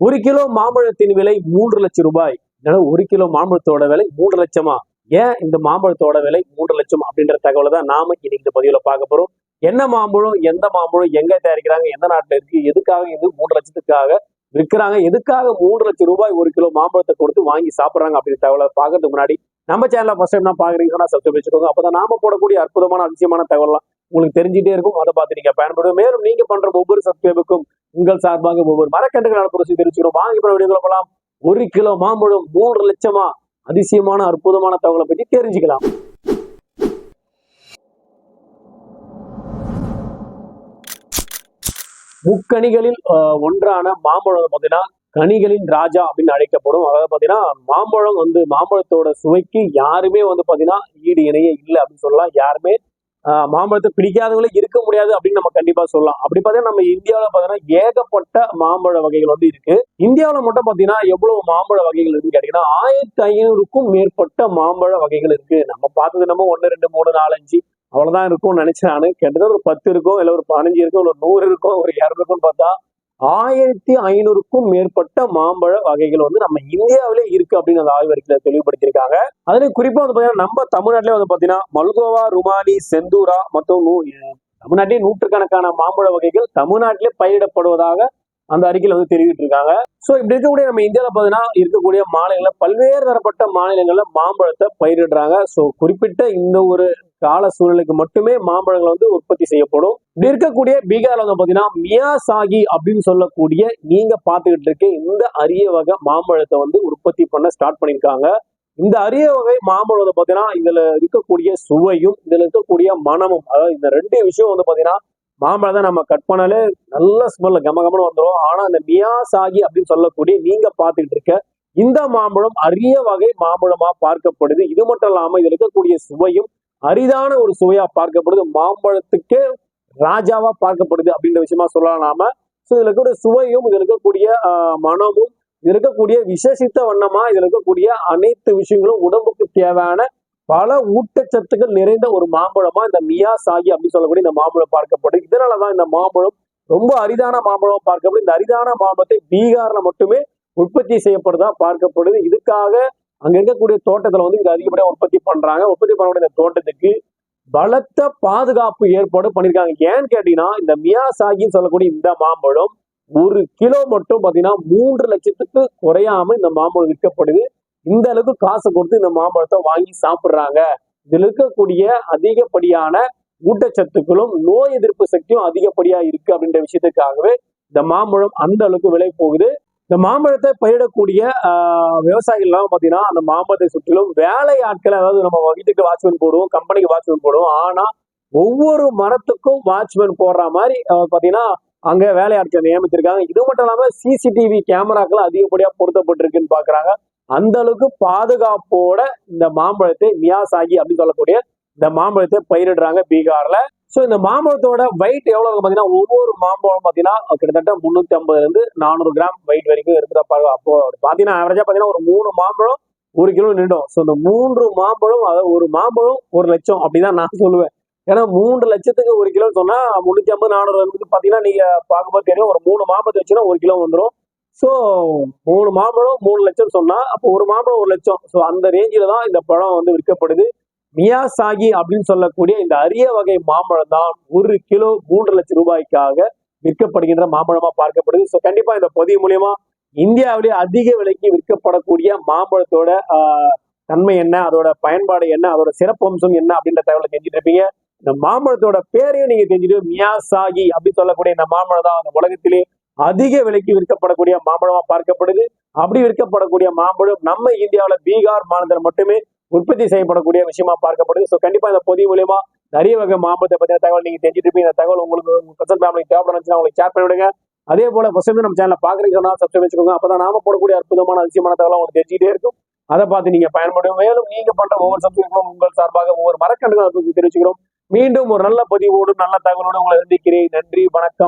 ஒரு கிலோ மாம்பழத்தின் விலை மூன்று லட்சம் ரூபாய். அதனால ஒரு கிலோ மாம்பழத்தோட விலை மூன்று லட்சமா? ஏன் இந்த மாம்பழத்தோட விலை மூன்று லட்சம் அப்படின்ற தகவலை தான் நாம இன்னைக்கு இந்த பதிவுல பார்க்க போறோம். என்ன மாம்பழம் எந்த மாம்பழம் எங்க தயாரிக்கிறாங்க எந்த நாட்டுல இருக்கு எதுக்காக இது மூன்று லட்சத்துக்காக விற்கிறாங்க எதுக்காக மூன்று லட்சம் ரூபாய் ஒரு கிலோ மாம்பழத்தை கொடுத்து வாங்கி சாப்பிடுறாங்க அப்படின்ற தகவலை பார்க்கறதுக்கு முன்னாடி நம்ம சேனல்ல ஃபர்ஸ்ட் டைம் நான் பாக்குறீங்கன்னா சப்ஸ்கிரைப் வச்சுக்கோங்க. அப்பதான் நாம போடக்கூடிய அற்புதமான அதிசயமான தகவல்லாம் உங்களுக்கு தெரிஞ்சுட்டே இருக்கும். அதை பார்த்து நீங்க பயன்படுவோம் மேலும் நீங்க பண்ற ஒவ்வொரு சப்ஸ்கிரைபுக்கும் உங்கள் சார்பாக ஒவ்வொரு மரக்கன்றுகள் நடப்புறசி தெரிவிச்சுக்கிறோம். வாங்கி போற வீடியோக்குள்ள போகலாம் ஒரு கிலோ மாம்பழம் மூன்று லட்சமா? அதிசயமான அற்புதமான தகவலை பற்றி தெரிஞ்சுக்கலாம். முக்கணிகளில் ஒன்றான மாம்பழம் பார்த்தீங்கன்னா கனிகளின் ராஜா அப்படின்னு அழைக்கப்படும். அதாவது பார்த்தீங்கன்னா மாம்பழம் வந்து மாம்பழத்தோட சுவைக்கு யாருமே வந்து பார்த்தீங்கன்னா ஈடு இணையே இல்லை அப்படின்னு சொல்லலாம். யாருமே மாம்பழத்தை பிடிக்காதவங்களே இருக்க முடியாது அப்படின்னு நம்ம கண்டிப்பா சொல்லலாம். அப்படி பார்த்தீங்கன்னா நம்ம இந்தியாவில் பார்த்தீங்கன்னா ஏகப்பட்ட மாம்பழ வகைகள் வந்து இருக்கு. இந்தியாவில் மட்டும் பார்த்தீங்கன்னா எவ்வளவு மாம்பழ வகைகள் இருக்குன்னு கேட்டீங்கன்னா ஆயிரத்தி ஐநூறுக்கும் மேற்பட்ட மாம்பழ வகைகள் இருக்கு. நம்ம பார்த்தது நம்ம ஒன்று ரெண்டு மூணு நாலஞ்சு அவ்வளவுதான் இருக்கும்னு நினைச்சேன் நானு. கிட்டத்தட்ட ஒரு பத்து இருக்கும் இல்ல ஒரு பதினஞ்சு இருக்கும் ஒரு நூறு இருக்கும் ஒரு இரநூறுக்கும்னு பார்த்தா ஆயிரத்தி ஐநூறுக்கும் மேற்பட்ட மாம்பழ வகைகள் வந்து நம்ம இந்தியாவிலே இருக்கு அப்படின்னு அந்த ஆய்வறிக்கையில தெளிவுபடுத்தியிருக்காங்க. அதுல குறிப்பா வந்து பாத்தீங்கன்னா நம்ம தமிழ்நாட்டிலே வந்து பாத்தீங்கன்னா மல்கோவா ருமானி செந்தூரா மற்றும் நூ- தமிழ்நாட்டிலே நூற்றுக்கணக்கான மாம்பழ வகைகள் தமிழ்நாட்டிலே பயிரிடப்படுவதாக அந்த அறிக்கையில் வந்து தெரிவித்திருக்காங்க. சோ இப்படி இருக்கக்கூடிய நம்ம இந்தியாவில் பார்த்தீங்கன்னா இருக்கக்கூடிய மாநிலங்கள்ல பல்வேறு தரப்பட்ட மாநிலங்கள்ல மாம்பழத்தை பயிரிடுறாங்க. சோ குறிப்பிட்ட இந்த ஒரு கால சூழ்நிலைக்கு மட்டுமே மாம்பழங்கள் வந்து உற்பத்தி செய்யப்படும். இப்படி இருக்கக்கூடிய பீகார்ல வந்து பாத்தீங்கன்னா மியாசாகி அப்படின்னு சொல்லக்கூடிய நீங்க பார்த்துக்கிட்டு இருக்க இந்த அரிய வகை மாம்பழத்தை வந்து உற்பத்தி பண்ண ஸ்டார்ட் பண்ணியிருக்காங்க. இந்த அரிய வகை மாம்பழம் வந்து பாத்தீங்கன்னா இதுல இருக்கக்கூடிய சுவையும் இதுல இருக்கக்கூடிய மனமும் அதாவது இந்த ரெண்டு விஷயம் வந்து பாத்தீங்கன்னா மாம்பழம் தான் நம்ம கட் பண்ணாலே நல்ல ஸ்மெல்ல கம கமனு வந்துடும் ஆனா இந்த மியாசாகி அப்படின்னு சொல்லக்கூடிய நீங்க பார்த்துக்கிட்டு இருக்க இந்த மாம்பழம் அரிய வகை மாம்பழமா பார்க்கப்படுது. இது மட்டும் இல்லாம இதுல இருக்கக்கூடிய சுவையும் அரிதான ஒரு சுவையா பார்க்கப்படுது. மாம்பழத்துக்கே ராஜாவா பார்க்கப்படுது அப்படின்ற விஷயமா சொல்லலாம் நாம. ஸோ இதுல இருக்கக்கூடிய சுவையும் இதுல இருக்கக்கூடிய மனமும் இதில் இருக்கக்கூடிய விசேஷித்த வண்ணமா இதுல இருக்கக்கூடிய அனைத்து விஷயங்களும் உடம்புக்கு தேவையான பல ஊட்டச்சத்துக்கள் நிறைந்த ஒரு மாம்பழமா இந்த மியா சாகி அப்படின்னு சொல்லக்கூடிய இந்த மாம்பழம் பார்க்கப்படுது. இதனாலதான் இந்த மாம்பழம் ரொம்ப அரிதான மாம்பழம் பார்க்கப்படுது. இந்த அரிதான மாம்பழத்தை பீகார்ல மட்டுமே உற்பத்தி செய்யப்படுதா பார்க்கப்படுது. இதுக்காக அங்க இருக்கக்கூடிய தோட்டத்துல வந்து இது அதிகப்படியா உற்பத்தி பண்றாங்க. உற்பத்தி பண்ணக்கூடிய இந்த தோட்டத்துக்கு பலத்த பாதுகாப்பு ஏற்பாடு பண்ணிருக்காங்க. ஏன்னு கேட்டீங்கன்னா இந்த மியா சாகின்னு சொல்லக்கூடிய இந்த மாம்பழம் ஒரு கிலோ மட்டும் பாத்தீங்கன்னா மூன்று லட்சத்துக்கு குறையாம இந்த மாம்பழம் விற்கப்படுது. இந்த அளவுக்கு காசு கொடுத்து இந்த மாம்பழத்தை வாங்கி சாப்பிட்றாங்க. இதில் இருக்கக்கூடிய அதிகப்படியான ஊட்டச்சத்துக்களும் நோய் எதிர்ப்பு சக்தியும் அதிகப்படியா இருக்கு அப்படின்ற விஷயத்துக்காகவே இந்த மாம்பழம் அந்த அளவுக்கு விலை போகுது. இந்த மாம்பழத்தை பயிரிடக்கூடிய விவசாயிகள்லாம் விவசாயிகள் எல்லாம் பாத்தீங்கன்னா அந்த மாம்பழத்தை சுற்றிலும் வேலை ஆட்கள் அதாவது நம்ம வீட்டுக்கு வாட்ச்மேன் போடுவோம் கம்பெனிக்கு வாட்ச்மேன் போடுவோம். ஆனா ஒவ்வொரு மரத்துக்கும் வாட்ச்மேன் போடுற மாதிரி பார்த்தீங்கன்னா பாத்தீங்கன்னா அங்க வேலையாட்கள் நியமித்திருக்காங்க இது மட்டும் இல்லாம சிசிடிவி கேமராக்கள் அதிகப்படியா பொருத்தப்பட்டிருக்குன்னு பாக்குறாங்க அந்த அளவுக்கு பாதுகாப்போட இந்த மாம்பழத்தை மியாசாகி அப்படின்னு சொல்லக்கூடிய இந்த மாம்பழத்தை பயிரிடுறாங்க பீகார்ல. சோ இந்த மாம்பழத்தோட வெயிட் எவ்வளவு பார்த்தீங்கன்னா பாத்தீங்கன்னா ஒவ்வொரு மாம்பழம் பாத்தீங்கன்னா கிட்டத்தட்ட முன்னூத்தி ஐம்பதுல இருந்து நானூறு கிராம் வெயிட் வரைக்கும் இருக்குதா பாருங்க அப்போ பாத்தீங்கன்னா ஆவரேஜா பாத்தீங்கன்னா ஒரு மூணு மாம்பழம் ஒரு கிலோ நின்றும் ஸோ இந்த மூன்று மாம்பழம் அதாவது ஒரு மாம்பழம் ஒரு லட்சம் அப்படிதான் நான் சொல்லுவேன். ஏன்னா மூன்று லட்சத்துக்கு ஒரு கிலோ சொன்னா முன்னூத்தி ஐம்பது நானூறு பார்த்தீங்கன்னா பாத்தீங்கன்னா நீங்க பார்க்கும்போது தெரியும் ஒரு மூணு மாம்பழத்தை வச்சுன்னா ஒரு கிலோ வந்துடும் ஸோ மூணு மாம்பழம் மூணு லட்சம் சொன்னா அப்போ ஒரு மாம்பழம் ஒரு லட்சம். ஸோ அந்த ரேஞ்சில தான் இந்த பழம் வந்து விற்கப்படுது. மியாசாகி அப்படின்னு சொல்லக்கூடிய இந்த அரிய வகை மாம்பழம் தான் ஒரு கிலோ மூன்று லட்சம் ரூபாய்க்காக விற்கப்படுகின்ற மாம்பழமா பார்க்கப்படுது. ஸோ கண்டிப்பா இந்த பதிவு மூலியமா இந்தியாவிலேயே அதிக விலைக்கு விற்கப்படக்கூடிய மாம்பழத்தோட தன்மை என்ன அதோட பயன்பாடு என்ன அதோட சிறப்பம்சம் என்ன அப்படின்ற தகவலை தெரிஞ்சுட்டு இருப்பீங்க. இந்த மாம்பழத்தோட பேரையும் நீங்க தெரிஞ்சுட்டு மியாசாகி அப்படின்னு சொல்லக்கூடிய இந்த மாம்பழம் தான் அந்த உலகத்திலே அதிக விலைக்கு விற்கப்படக்கூடிய மாம்பழமா பார்க்கப்படுது. அப்படி விற்கப்படக்கூடிய மாம்பழம் நம்ம இந்தியாவில பீகார் மாநிலத்தில் மட்டுமே உற்பத்தி செய்யப்படக்கூடிய விஷயமா பார்க்கப்படுது. ஸோ கண்டிப்பா இந்த பொதி மூலியமா நிறைய வகை மாம்பழத்தை பத்தின தகவல் நீங்க தெரிஞ்சுட்டு இருப்பீங்க. இந்த தகவல் உங்களுக்கு ஃபேமிலிக்கு தேவைப்படுச்சுன்னா உங்களுக்கு ஷேர் பண்ணி விடுங்க அதே போல ஃபர்ஸ்ட் நம்ம சேனலை பாக்குறீங்கன்னா சப்ஸ்கிரைப் வச்சுக்கோங்க. அப்பதான் நாம போடக்கூடிய அற்புதமான அதிசயமான தகவல் உங்களுக்கு தெரிஞ்சுட்டே இருக்கும். அதை பார்த்து நீங்க பயன்படும். மேலும் நீங்க பண்ற ஒவ்வொரு சப்ஸ்கிரைப்பும் உங்கள் சார்பாக ஒவ்வொரு மரக்கண்டுகளை தெரிவிச்சுக்கிறோம். மீண்டும் ஒரு நல்ல பதிவோடும் நல்ல தகவலோடு உங்களை சந்திக்கிறேன். நன்றி வணக்கம்.